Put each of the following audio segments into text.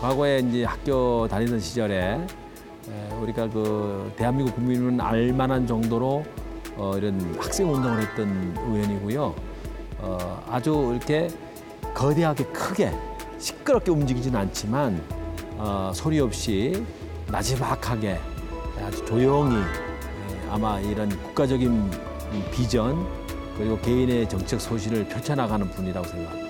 과거에 이제 학교 다니던 시절에 에, 우리가 그 대한민국 국민은 알만한 정도로 어, 이런 학생 운동을 했던 의원이고요. 어, 아주 이렇게 거대하게 크게 시끄럽게 움직이지는 않지만 어, 소리 없이 나지막하게 아주 조용히 예, 아마 이런 국가적인 이 비전 그리고 개인의 정책 소신을 펼쳐나가는 분이라고 생각합니다.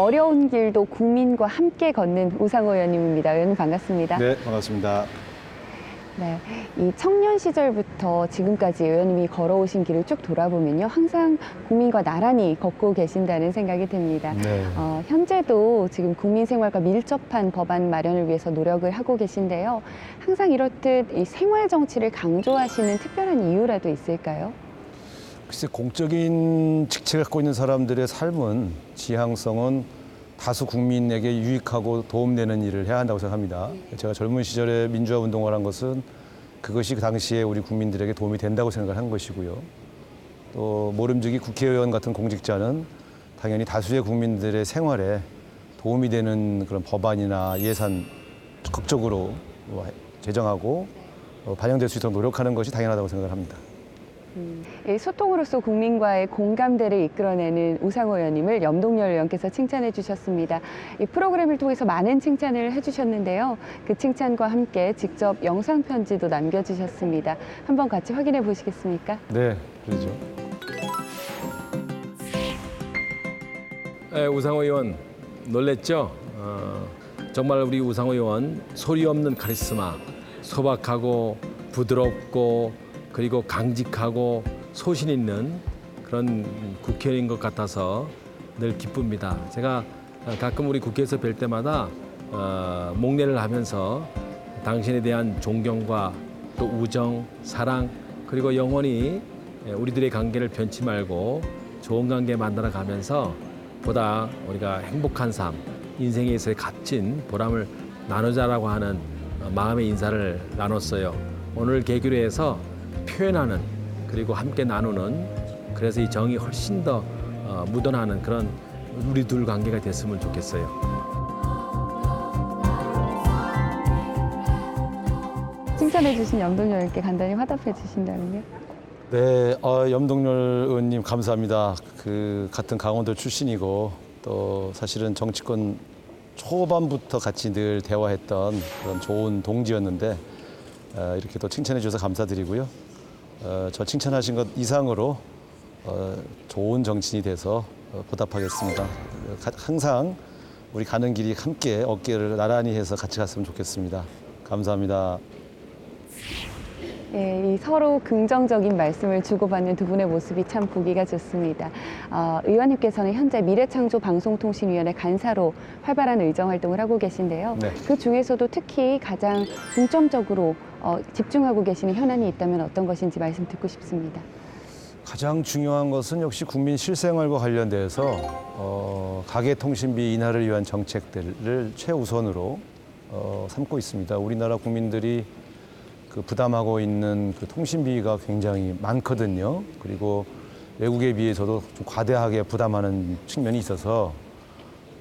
어려운 길도 국민과 함께 걷는 우상호 의원님입니다. 의원님 반갑습니다. 네, 반갑습니다. 네, 이 청년 시절부터 지금까지 의원님이 걸어오신 길을 쭉 돌아보면요, 항상 국민과 나란히 걷고 계신다는 생각이 듭니다. 네. 어, 현재도 지금 국민 생활과 밀접한 법안 마련을 위해서 노력을 하고 계신데요. 항상 이렇듯 이 생활 정치를 강조하시는 특별한 이유라도 있을까요? 글쎄 공적인 직책 갖고 있는 사람들의 삶은 지향성은 다수 국민에게 유익하고 도움되는 일을 해야 한다고 생각합니다. 제가 젊은 시절에 민주화 운동을 한 것은 그것이 그 당시에 우리 국민들에게 도움이 된다고 생각을 한 것이고요. 또 모름지기 국회의원 같은 공직자는 당연히 다수의 국민들의 생활에 도움이 되는 그런 법안이나 예산 적극적으로 제정하고 어, 반영될 수 있도록 노력하는 것이 당연하다고 생각을 합니다. 이 소통으로서 국민과의 공감대를 이끌어내는 우상호 의원님을 염동열 의원께서 칭찬해 주셨습니다. 이 프로그램을 통해서 많은 칭찬을 해주셨는데요. 그 칭찬과 함께 직접 영상 편지도 남겨주셨습니다. 한번 같이 확인해 보시겠습니까? 네, 그러죠. 에, 우상호 의원 놀랬죠? 어, 정말 우리 우상호 의원 소리 없는 카리스마, 소박하고 부드럽고 그리고 강직하고 소신 있는 그런 국회의원인 것 같아서 늘 기쁩니다. 제가 어, 가끔 우리 국회에서 뵐 때마다 어, 목례를 하면서 당신에 대한 존경과 또 우정, 사랑 그리고 영원히 예, 우리들의 관계를 변치 말고 좋은 관계 만들어 가면서 보다 우리가 행복한 삶, 인생에서의 값진 보람을 나누자라고 하는 어, 마음의 인사를 나눴어요. 오늘 계기로 해서 표현하는 그리고 함께 나누는 그래서 이 정이 훨씬 더 어, 묻어나는 그런 우리 둘 관계가 됐으면 좋겠어요. 칭찬해 주신 염동열 의원께 간단히 화답해 주신다면요. 네, 어, 염동열 의원님 감사합니다. 그 같은 강원도 출신이고 또 사실은 정치권 초반부터 같이 늘 대화했던 그런 좋은 동지였는데 어, 이렇게 또 칭찬해 주셔서 감사드리고요. 어, 저 칭찬하신 것 이상으로 어, 좋은 정치인이 돼서 어, 보답하겠습니다. 가- 항상 우리 가는 길이 함께 어깨를 나란히 해서 같이 갔으면 좋겠습니다. 감사합니다. 예, 이 서로 긍정적인 말씀을 주고받는 두 분의 모습이 참 보기가 좋습니다. 어, 의원님께서는 현재 미래창조 방송통신위원회 간사로 활발한 의정 활동을 하고 계신데요. 네. 그 중에서도 특히 가장 중점적으로 어, 집중하고 계시는 현안이 있다면 어떤 것인지 말씀 듣고 싶습니다. 가장 중요한 것은 역시 국민 실생활과 관련돼서 어, 가계통신비 인하를 위한 정책들을 최우선으로 어, 삼고 있습니다. 우리나라 국민들이 그 부담하고 있는 그 통신비가 굉장히 많거든요. 그리고 외국에 비해서도 좀 과대하게 부담하는 측면이 있어서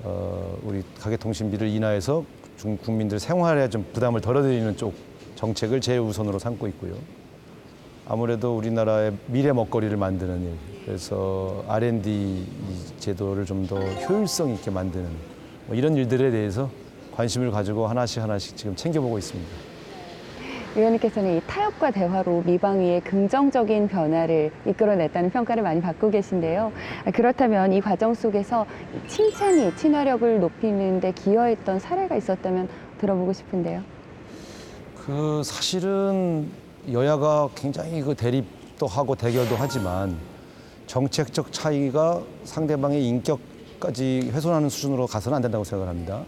어, 우리 가계통신비를 인하해서 중 국민들 생활에 좀 부담을 덜어드리는 쪽 정책을 제우선으로 삼고 있고요. 아무래도 우리나라의 미래 먹거리를 만드는 일, 그래서 R&D 제도를 좀 더 효율성 있게 만드는 뭐 이런 일들에 대해서 관심을 가지고 하나씩 하나씩 지금 챙겨보고 있습니다. 의원님께서는 이 타협과 대화로 미방위의 긍정적인 변화를 이끌어냈다는 평가를 많이 받고 계신데요. 아, 그렇다면 이 과정 속에서 칭찬이 친화력을 높이는 데 기여했던 사례가 있었다면 들어보고 싶은데요. 그 사실은 여야가 굉장히 그 대립도 하고 대결도 하지만 정책적 차이가 상대방의 인격까지 훼손하는 수준으로 가서는 안 된다고 생각을 합니다.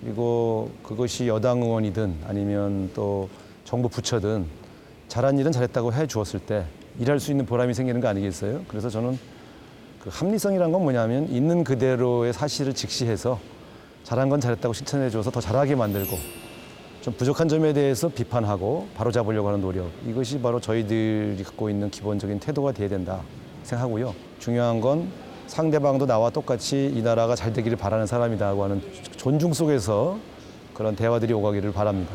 그리고 그것이 여당 의원이든 아니면 또 정부 부처든 잘한 일은 잘했다고 해 주었을 때 일할 수 있는 보람이 생기는 거 아니겠어요? 그래서 저는 그 합리성이란 건 뭐냐면 있는 그대로의 사실을 직시해서 잘한 건 잘했다고 칭찬해줘서 더 잘하게 만들고 좀 부족한 점에 대해서 비판하고 바로 잡으려고 하는 노력 이것이 바로 저희들이 갖고 있는 기본적인 태도가 돼야 된다 생각하고요. 중요한 건 상대방도 나와 똑같이 이 나라가 잘 되기를 바라는 사람이다고 하는 존중 속에서 그런 대화들이 오가기를 바랍니다.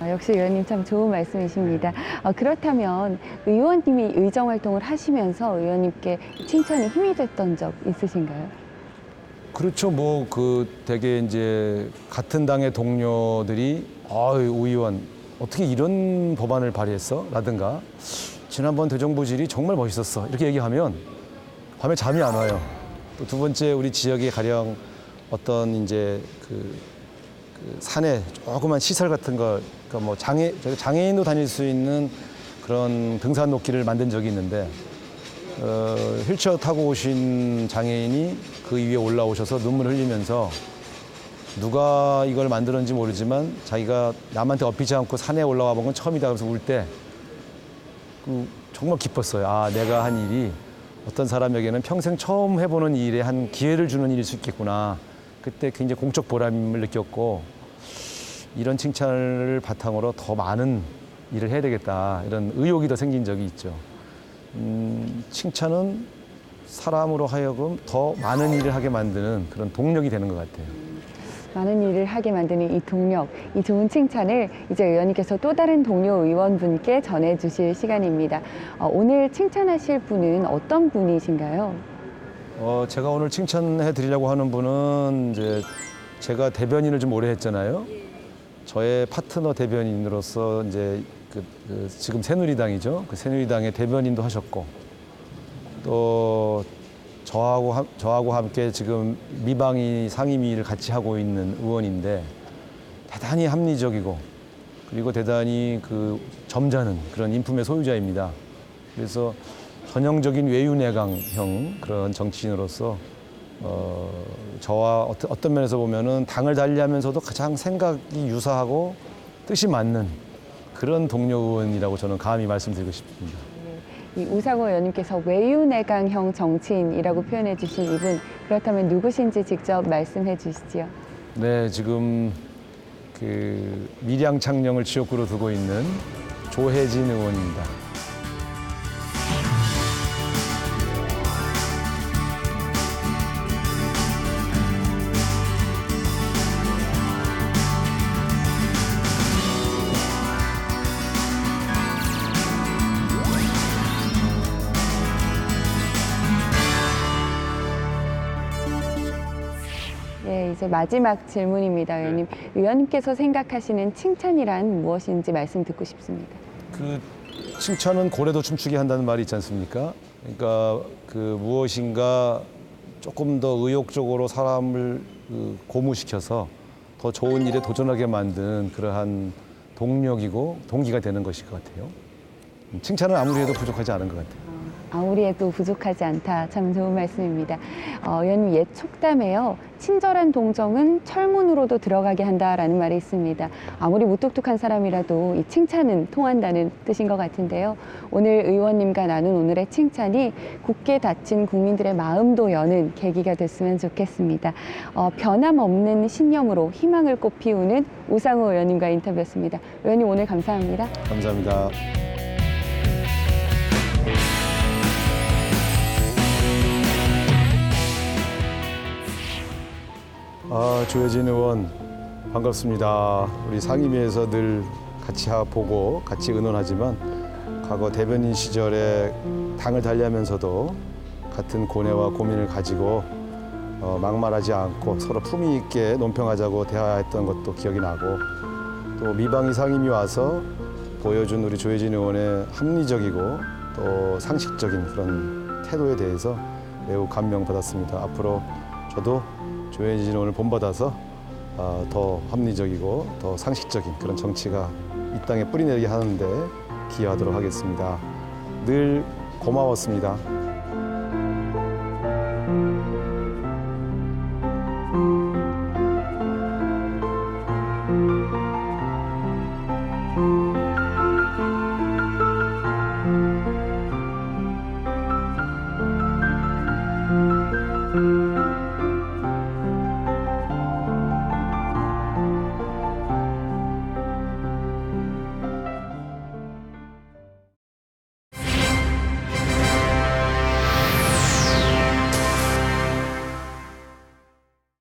아, 역시 의원님 참 좋은 말씀이십니다. 어, 그렇다면 의원님이 의정 활동을 하시면서 의원님께 칭찬이 힘이 됐던 적 있으신가요? 그렇죠. 뭐그 되게 이제 같은 당의 동료들이 아유 우 의원 어떻게 이런 법안을 발의했어? 라든가 지난번 대정부질이 정말 멋있었어. 이렇게 얘기하면 밤에 잠이 안 와요. 또 두 번째 우리 지역에 가령 어떤 이제 그, 그 산에 조그만 시설 같은 거, 그러니까 뭐 장애 장애인도 다닐 수 있는 그런 등산 로길을 만든 적이 있는데 어, 휠체어 타고 오신 장애인이 그 위에 올라오셔서 눈물 흘리면서 누가 이걸 만들었는지 모르지만 자기가 남한테 엎이지 않고 산에 올라와 본 건 처음이다 그래서 울 때 그 정말 기뻤어요. 아, 내가 한 일이 어떤 사람에게는 평생 처음 해보는 일에 한 기회를 주는 일일 수 있겠구나. 그때 굉장히 공적 보람을 느꼈고 이런 칭찬을 바탕으로 더 많은 일을 해야 되겠다. 이런 의욕이 더 생긴 적이 있죠. 음, 칭찬은 사람으로 하여금 더 많은 일을 하게 만드는 그런 동력이 되는 것 같아요. 많은 일을 하게 만드는 이 동력, 이 좋은 칭찬을 이제 의원님께서 또 다른 동료 의원분께 전해주실 시간입니다. 어, 오늘 칭찬하실 분은 어떤 분이신가요? 어, 제가 오늘 칭찬해 드리려고 하는 분은 이제 제가 대변인을 좀 오래 했잖아요. 저의 파트너 대변인으로서 이제 그, 그 지금 새누리당이죠. 그 새누리당의 대변인도 하셨고 또 저하고 함- 저하고 함께 지금 미방위 상임위를 같이 하고 있는 의원인데 대단히 합리적이고 그리고 대단히 그 점잖은 그런 인품의 소유자입니다. 그래서 전형적인 외유내강형 그런 정치인으로서 어, 저와 어떤, 어떤 면에서 보면은 당을 달리하면서도 가장 생각이 유사하고 뜻이 맞는 그런 동료 의원이라고 저는 감히 말씀드리고 싶습니다. 이 우상호 의원님께서 외유내강형 정치인이라고 표현해 주신 이분 그렇다면 누구신지 직접 말씀해 주시지요. 네, 지금 그 밀양 창녕을 지역구로 두고 있는 조혜진 의원입니다. 이제 마지막 질문입니다, 의원님. 의원님께서 생각하시는 칭찬이란 무엇인지 말씀 듣고 싶습니다. 그 칭찬은 고래도 춤추게 한다는 말이 있지 않습니까? 그러니까 그 무엇인가 조금 더 의욕적으로 사람을 그 고무시켜서 더 좋은 일에 도전하게 만든 그러한 동력이고 동기가 되는 것일 것 같아요. 음, 칭찬은 아무리 해도 부족하지 않은 것 같아요. 아무리 해도 부족하지 않다. 참 좋은 말씀입니다. 어, 의원님 옛 촉담에요. 친절한 동정은 철문으로도 들어가게 한다라는 말이 있습니다. 아무리 무뚝뚝한 사람이라도 이 칭찬은 통한다는 뜻인 것 같은데요. 오늘 의원님과 나눈 오늘의 칭찬이 굳게 닫힌 국민들의 마음도 여는 계기가 됐으면 좋겠습니다. 어, 변함없는 신념으로 희망을 꽃피우는 우상호 의원님과 인터뷰였습니다. 의원님 오늘 감사합니다. 감사합니다. 아, 조혜진 의원 반갑습니다. 우리 상임위에서 늘 같이 하- 보고 같이 의논하지만 과거 대변인 시절에 당을 달리하면서도 같은 고뇌와 고민을 가지고 어, 막말하지 않고 서로 품위 있게 논평하자고 대화했던 것도 기억이 나고 또 미방위 상임위 와서 보여준 우리 조혜진 의원의 합리적이고 또 상식적인 그런 태도에 대해서 매우 감명받았습니다. 앞으로 저도 조혜진을 본받아서 아, 더 합리적이고 더 상식적인 그런 정치가 이 땅에 뿌리내리게 하는데 기여하도록 하겠습니다. 늘 고마웠습니다. 음.